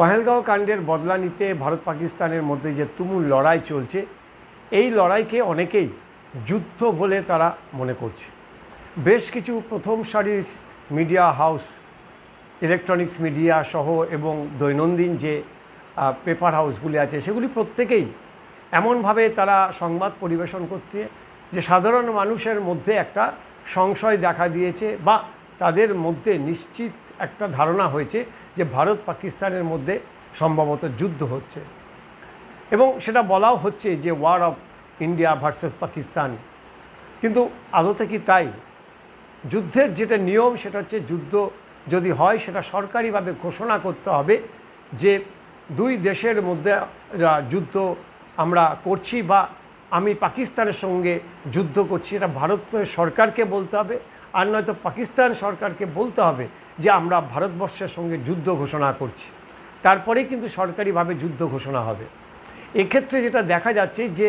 পহেলগাঁও কাণ্ডের বদলা নিতে ভারত পাকিস্তানের মধ্যে যে তুমুল লড়াই চলছে, এই লড়াইকে অনেকেই যুদ্ধ বলে তারা মনে করছে। বেশ কিছু প্রথম সারির মিডিয়া হাউস, ইলেকট্রনিক্স মিডিয়া সহ এবং দৈনন্দিন যে পেপার হাউসগুলি আছে, সেগুলি প্রত্যেকেই এমনভাবে তারা সংবাদ পরিবেশন করতে, যে সাধারণ মানুষের মধ্যে একটা সংশয় দেখা দিয়েছে বা তাদের মধ্যে নিশ্চিত একটা ধারণা হয়েছে যে ভারত পাকিস্তানের মধ্যে সম্ভবত যুদ্ধ হচ্ছে। এবং সেটা বলাও হচ্ছে যে war of India versus Pakistan. কিন্তু আদতে কি তাই? যুদ্ধের যেটা নিয়ম সেটা হচ্ছে যুদ্ধ যদি হয় সেটা সরকারিভাবে ঘোষণা করতে হবে যে দুই দেশের মধ্যে যুদ্ধ আমরা করছি বা আমি পাকিস্তানের সঙ্গে যুদ্ধ করছি, এটা ভারতের সরকারকে বলতে হবে। আর নয়তো পাকিস্তান সরকারকে বলতে হবে যে আমরা ভারতবর্ষের সঙ্গে যুদ্ধ ঘোষণা করছি। তারপরেই কিন্তু সরকারিভাবে যুদ্ধ ঘোষণা হবে। এক্ষেত্রে যেটা দেখা যাচ্ছে যে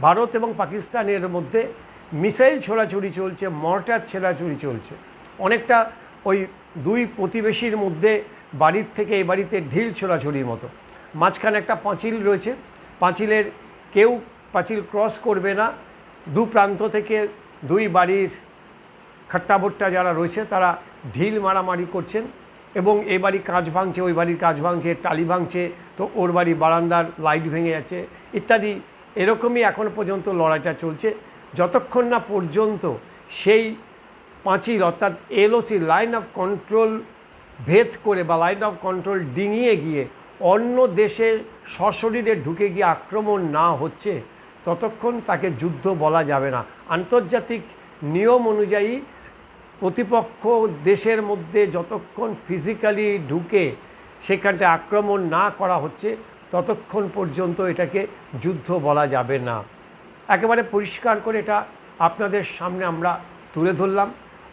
ভারত এবং পাকিস্তানের মধ্যে মিসাইল ছোড়াছুড়ি চলছে, মর্টার ছেড়াছুড়ি চলছে। অনেকটা ওই দুই প্রতিবেশীর মধ্যে বাড়ির থেকে এই বাড়িতে ঢিল ছোড়াছুড়ির মতো। মাঝখানে একটা পাঁচিল রয়েছে। পাঁচিলের কেউ পাঁচিল ক্রস করবে না। দু প্রান্ত থেকে দুই বাড়ির খাট্টাভট্টা যারা রয়েছে তারা ঢিল মারামারি করছেন এবং এ বাড়ি কাজ ভাঙছে, ওই বাড়ির কাজ ভাঙছে, টালি ভাঙছে, তো ওর বাড়ি বারান্দার লাইট ভেঙে যাচ্ছে, ইত্যাদি। এরকমই এখনও পর্যন্ত লড়াইটা চলছে। যতক্ষণ না পর্যন্ত সেই পাঁচিল, অর্থাৎ এলওসি, লাইন অফ কন্ট্রোল ভেদ করে বা লাইন অফ কন্ট্রোল ডিঙিয়ে গিয়ে অন্য দেশের সশরীরে ঢুকে গিয়ে আক্রমণ না হচ্ছে, ততক্ষণ তাকে যুদ্ধ বলা যাবে না। আন্তর্জাতিক নিয়ম অনুযায়ী প্রতিপক্ষ দেশের মধ্যে যতক্ষণ ফিজিক্যালি ঢুকে সেখানটা আক্রমণ না করা হচ্ছে, ততক্ষণ পর্যন্ত এটাকে যুদ্ধ বলা যাবে না। একেবারে পরিষ্কার করে এটা আপনাদের সামনে আমরা তুলে ধরলাম।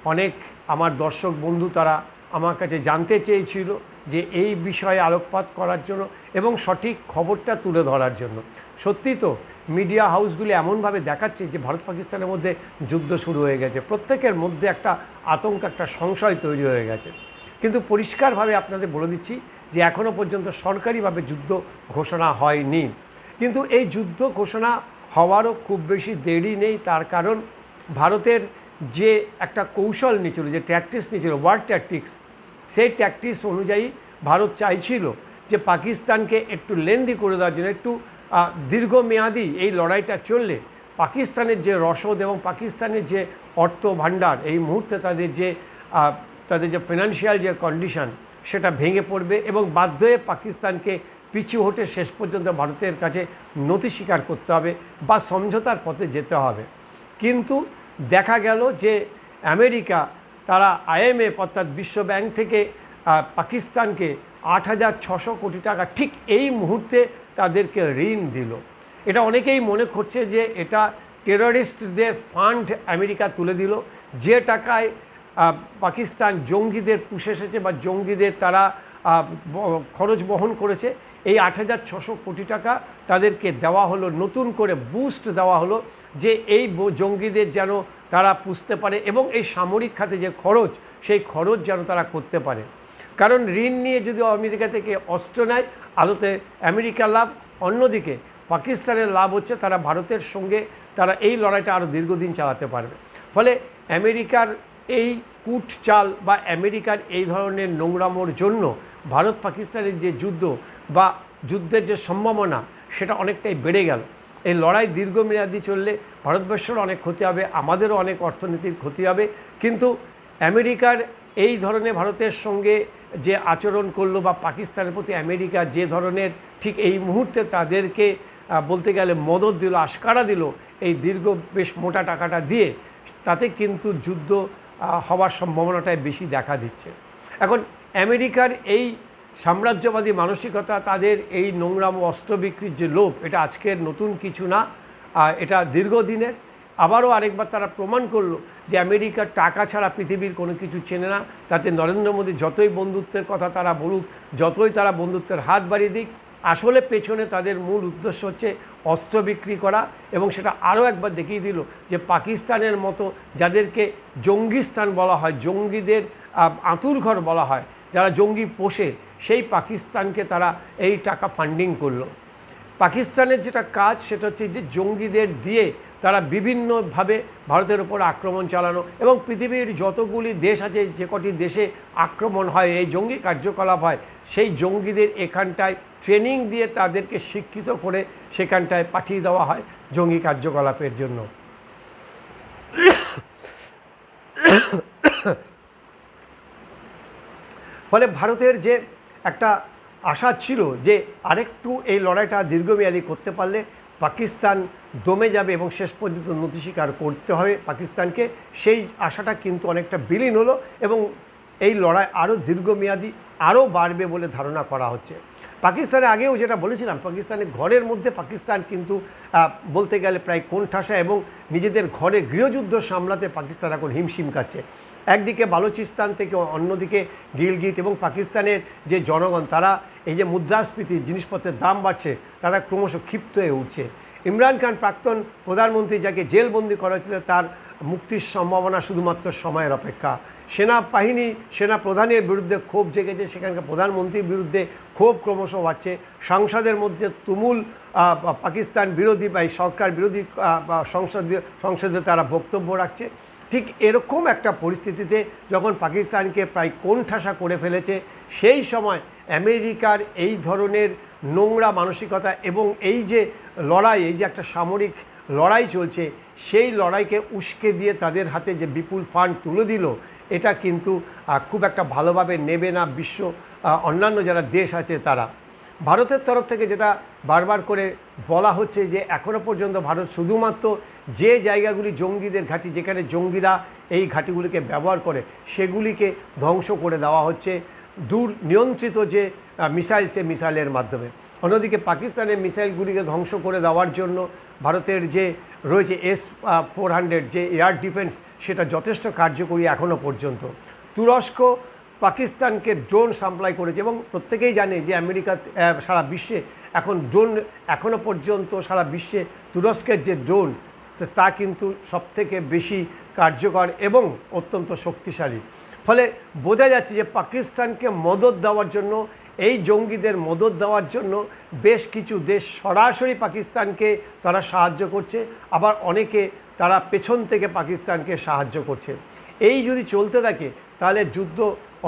অনেক আমার দর্শক বন্ধু তারা আমার কাছে জানতে চেয়েছিল যে এই বিষয়ে আলোকপাত করার জন্য এবং সঠিক খবরটা তুলে ধরার জন্য। সত্যি তো মিডিয়া হাউসগুলি এমনভাবে দেখাচ্ছে যে ভারত পাকিস্তানের মধ্যে যুদ্ধ শুরু হয়ে গেছে। প্রত্যেকের মধ্যে একটা আতঙ্ক, একটা সংশয় তৈরি হয়ে গেছে। কিন্তু পরিষ্কারভাবে আপনাদের বলে দিচ্ছি যে এখনও পর্যন্ত সরকারিভাবে যুদ্ধ ঘোষণা হয়নি। কিন্তু এই যুদ্ধ ঘোষণা হওয়ারও খুব বেশি দেরি নেই, তার কারণ ভারতের যে একটা কৌশল নিয়েছিল, যে ট্যাকটিক্স নিয়েছিল ওয়ার ট্যাকটিক্স সেই ট্যাকটিক্স অনুযায়ী ভারত চাইছিল যে পাকিস্তানকে একটু লেন্দি করে দেওয়ার জন্য, একটু দীর্ঘমেয়াদী এই লড়াইটা চললে পাকিস্তানের যে রসদ এবং পাকিস্তানের যে অর্থ ভাণ্ডার এই মুহূর্তে তাদের যে তাদের যে ফিনান্সিয়াল যে কন্ডিশন সেটা ভেঙে পড়বে এবং বাধ্য হয়ে পাকিস্তানকে পিছু হটে শেষ পর্যন্ত ভারতের কাছে নথি স্বীকার করতে হবে বা সমঝোতার পথে যেতে হবে। কিন্তু দেখা গেল যে আমেরিকা, তারা আইএমএফ অর্থাৎ বিশ্ব ব্যাংক থেকে পাকিস্তানকে আট হাজার ছশো কোটি টাকা ঠিক এই মুহূর্তে তাদেরকে ঋণ দিল। এটা অনেকেই মনে করছে যে এটা টেররিস্টদের ফান্ড আমেরিকা তুলে দিল। যে টাকায় পাকিস্তান জঙ্গিদের পুষে এসেছে বা জঙ্গিদের তারা খরচ বহন করেছে, এই আট হাজার ছশো কোটি টাকা তাদেরকে দেওয়া হলো, নতুন করে বুস্ট দেওয়া হলো যে এই জঙ্গিদের যেন তারা পুষতে পারে এবং এই সামরিক খাতে যে খরচ, সেই খরচ যেন তারা করতে পারে। কারণ ঋণ নিয়ে যদি আমেরিকা থেকে অস্ত্র নেয়, আদতে আমেরিকা লাভ, অন্যদিকে পাকিস্তানের লাভ হচ্ছে তারা ভারতের সঙ্গে, তারা এই লড়াইটা আরও দীর্ঘদিন চালাতে পারবে। ফলে আমেরিকার এই কুট চাল বা আমেরিকার এই ধরনের নোংরামোর জন্য ভারত পাকিস্তানের যে যুদ্ধ বা যুদ্ধের যে সম্ভাবনা, সেটা অনেকটাই বেড়ে গেল। এই লড়াই দীর্ঘমেয়াদী চললে ভারতবর্ষের অনেক ক্ষতি হবে, আমাদেরও অনেক অর্থনীতির ক্ষতি হবে। কিন্তু আমেরিকার এই ধরনের ভারতের সঙ্গে যে আচরণ করল বা পাকিস্তানের প্রতি আমেরিকা যে ধরনের ঠিক এই মুহূর্তে তাদেরকে বলতে গেলে মদত দিল, আশকারা দিল, এই দীর্ঘ বেশ মোটা টাকাটা দিয়ে, তাতে কিন্তু যুদ্ধ হওয়ার সম্ভাবনাটাই বেশি দেখা দিচ্ছে। এখন আমেরিকার এই সাম্রাজ্যবাদী মানসিকতা, তাদের এই নোংরাম অস্ত্র বিক্রির যে লোভ, এটা আজকের নতুন কিছু না এটা দীর্ঘদিনের আবারও আরেকবার তারা প্রমাণ করল যে আমেরিকার টাকা ছাড়া পৃথিবীর কোনো কিছু চেনে না। তাতে নরেন্দ্র মোদী যতই বন্ধুত্বের কথা তারা বলুক, যতই তারা বন্ধুত্বের হাত বাড়িয়ে দিক, আসলে পেছনে তাদের মূল উদ্দেশ্য হচ্ছে অস্ত্র বিক্রি করা এবং সেটা আরও একবার দেখিয়ে দিল যে পাকিস্তানের মতো যাদেরকে জঙ্গিস্তান বলা হয়, জঙ্গিদের আঁতুরঘর বলা হয়, যারা জঙ্গি পোষে, সেই পাকিস্তানকে তারা এই টাকা ফান্ডিং করল। পাকিস্তানের যেটা কাজ সেটা হচ্ছে যে জঙ্গিদের দিয়ে তারা বিভিন্নভাবে ভারতের উপর আক্রমণ চালানো এবং পৃথিবীর যতগুলি দেশ আছে, যে কটি দেশে আক্রমণ হয়, এই জঙ্গি কার্যকলাপ হয়, সেই জঙ্গিদের এখানটায় ট্রেনিং দিয়ে তাদেরকে শিক্ষিত করে সেখানটায় পাঠিয়ে দেওয়া হয় জঙ্গি কার্যকলাপের জন্য। ফলে ভারতের যে একটা আশা ছিল যে আরেকটু এই লড়াইটা দীর্ঘমেয়াদী করতে পারলে পাকিস্তান দমে যাবে এবং শেষ পর্যন্ত নথি স্বীকার করতে হবে পাকিস্তানকে। সেই আশাটা কিন্তু অনেকটা বিলীন হলো এবং এই লড়াই আরও দীর্ঘমেয়াদী, আরও বাড়বে বলে ধারণা করা হচ্ছে। পাকিস্তানে আগেও যেটা বলেছিলাম পাকিস্তানের ঘরের মধ্যে পাকিস্তান কিন্তু বলতে গেলে প্রায় কোণঠাসা এবং নিজেদের ঘরে গৃহযুদ্ধ সামলাতে পাকিস্তান এখন হিমশিম খাচ্ছে। একদিকে বালুচিস্তান থেকে অন্যদিকে গিলগিট এবং পাকিস্তানের যে জনগণ, তারা এই যে মুদ্রাস্ফীতি জিনিসপত্রের দাম বাড়ছে, তারা ক্রমশ ক্ষিপ্ত হয়ে উঠছে। ইমরান খান প্রাক্তন প্রধানমন্ত্রী যাকে জেলবন্দি করা হয়েছিল, তার মুক্তির সম্ভাবনা শুধুমাত্র সময়ের অপেক্ষা। সেনাবাহিনী সেনা প্রধানের বিরুদ্ধে ক্ষোভ জেগেছে, সেখানকার প্রধানমন্ত্রীর বিরুদ্ধে ক্ষোভ ক্রমশ বাড়ছে। সংসদের মধ্যে তুমুল পাকিস্তান বিরোধী বা সরকার বিরোধী সংসদীয় সংসদে তারা বক্তব্য রাখছে। ঠিক এরকম একটা পরিস্থিতিতে যখন পাকিস্তানকে প্রায় কোণঠাসা করে ফেলেছে, সেই সময় আমেরিকার এই ধরনের নোংরা মানসিকতা এবং এই যে লড়াই, এই যে একটা সামরিক লড়াই চলছে, সেই লড়াইকে উস্কে দিয়ে তাদের হাতে যে বিপুল ফান্ড তুলে দিল, এটা কিন্তু খুব একটা ভালোভাবে নেবে না বিশ্ব অন্যান্য যারা দেশ আছে তারা। ভারতের তরফ থেকে যেটা বারবার করে বলা হচ্ছে যে এখনও পর্যন্ত ভারত শুধুমাত্র যে জায়গাগুলি জঙ্গিদের ঘাঁটি, যেখানে জঙ্গিরা এই ঘাঁটিগুলিকে ব্যবহার করে, সেগুলিকে ধ্বংস করে দেওয়া হচ্ছে। দূর নিয়ন্ত্রিত যে মিসাইল, সে মিসাইলের মাধ্যমে। অন্যদিকে পাকিস্তানের মিসাইলগুলিকে ধ্বংস করে দেওয়ার জন্য ভারতের যে রয়েছে এস ফোর হান্ড্রেড যে এয়ার ডিফেন্স, সেটা যথেষ্ট কার্যকরী এখনও পর্যন্ত। তুরস্ক পাকিস্তানকে ড্রোন সাপ্লাই করেছে এবং প্রত্যেকেই জানে যে আমেরিকা সারা বিশ্বে এখন ড্রোন এখনও পর্যন্ত সারা বিশ্বে তুরস্কের যে ড্রোন, তা কিন্তু সবথেকে বেশি কার্যকর এবং অত্যন্ত শক্তিশালী। ফলে বোঝা যাচ্ছে যে পাকিস্তানকে মদত দেওয়ার জন্য, এই জঙ্গিদের মদত দেওয়ার জন্য বেশ কিছু দেশ সরাসরি পাকিস্তানকে তারা সাহায্য করছে, আবার অনেকে তারা পেছন থেকে পাকিস্তানকে সাহায্য করছে। এই যদি চলতে থাকে, তাহলে যুদ্ধ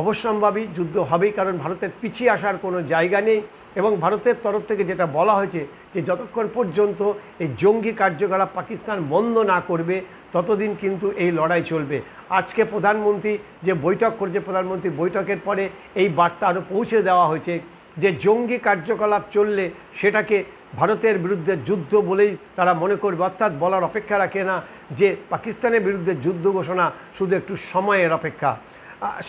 অবশ্যম্ভাবী যুদ্ধ হবেই, কারণ ভারতের পিছিয়ে আসার কোনো জায়গা নেই এবং ভারতের তরফ থেকে যেটা বলা হয়েছে যে যতক্ষণ পর্যন্ত এই জঙ্গি কার্যকলাপ পাকিস্তান বন্ধ না করবে, ততদিন কিন্তু এই লড়াই চলবে। আজকে প্রধানমন্ত্রী যে বৈঠক করছে, প্রধানমন্ত্রী বৈঠকের পরে এই বার্তা আরও পৌঁছে দেওয়া হয়েছে যে জঙ্গি কার্যকলাপ চললে সেটাকে ভারতের বিরুদ্ধে যুদ্ধ বলেই তারা মনে করবে। অর্থাৎ বলার অপেক্ষা রাখে না যে পাকিস্তানের বিরুদ্ধে যুদ্ধ ঘোষণা শুধু একটু সময়ের অপেক্ষা।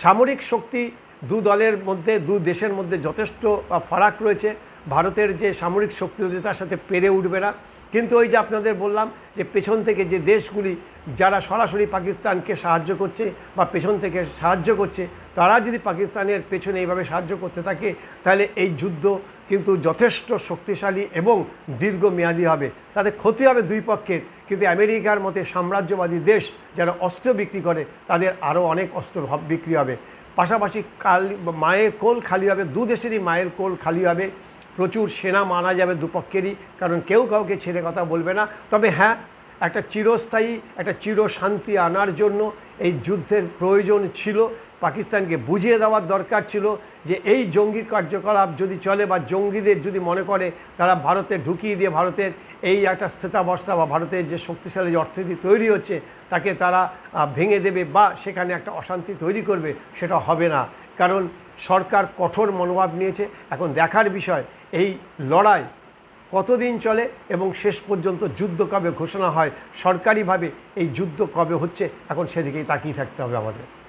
সামরিক শক্তি দু দলের মধ্যে, দু দেশের মধ্যে যথেষ্ট ফারাক রয়েছে। ভারতের যে সামরিক শক্তি রয়েছে তার সাথে পেরে উঠবে না। কিন্তু ওই যে আপনাদের বললাম যে পেছন থেকে যে দেশগুলি যারা সরাসরি পাকিস্তানকে সাহায্য করছে বা পেছন থেকে সাহায্য করছে, তারা যদি পাকিস্তানের পেছনে এইভাবে সাহায্য করতে থাকে, তাহলে এই যুদ্ধ কিন্তু যথেষ্ট শক্তিশালী এবং দীর্ঘমেয়াদী হবে। তাতে ক্ষতি হবে দুই পক্ষের, কিন্তু আমেরিকার মতে সাম্রাজ্যবাদী দেশ যারা অস্ত্র বিক্রি করে, তাদের আরও অনেক অস্ত্র বিক্রি হবে। পাশাপাশি কাল, মায়ের কোল খালি হবে, দু দেশেরই মায়ের কোল খালি হবে। প্রচুর সেনা মানা যাবে দুপক্ষেরই, কারণ কেউ কাউকে ছেড়ে কথা বলবে না। তবে হ্যাঁ একটা চিরস্থায়ী, একটা চিরশান্তি আনার জন্য এই যুদ্ধের প্রয়োজন ছিল। পাকিস্তানকে বুঝিয়ে দেওয়ার দরকার ছিল যে এই জঙ্গি কার্যকলাপ যদি চলে বা জঙ্গিদের যদি মনে করে তারা ভারতে ঢুকিয়ে দিয়ে ভারতের এই একটা স্থিতাবস্থা বা ভারতের যে শক্তিশালী অর্থনীতি তৈরি হচ্ছে, তাকে তারা ভেঙে দেবে বা সেখানে একটা অশান্তি তৈরি করবে, সেটা হবে না। কারণ সরকার কঠোর মনোভাব নিয়েছে। এখন দেখার বিষয় এই লড়াই কতদিন চলে এবং শেষ পর্যন্ত যুদ্ধ কবে ঘোষণা হয়? সরকারিভাবে এই যুদ্ধ কবে হচ্ছে? এখন সেদিকেই তাকিয়ে থাকতে হবে আমাদের।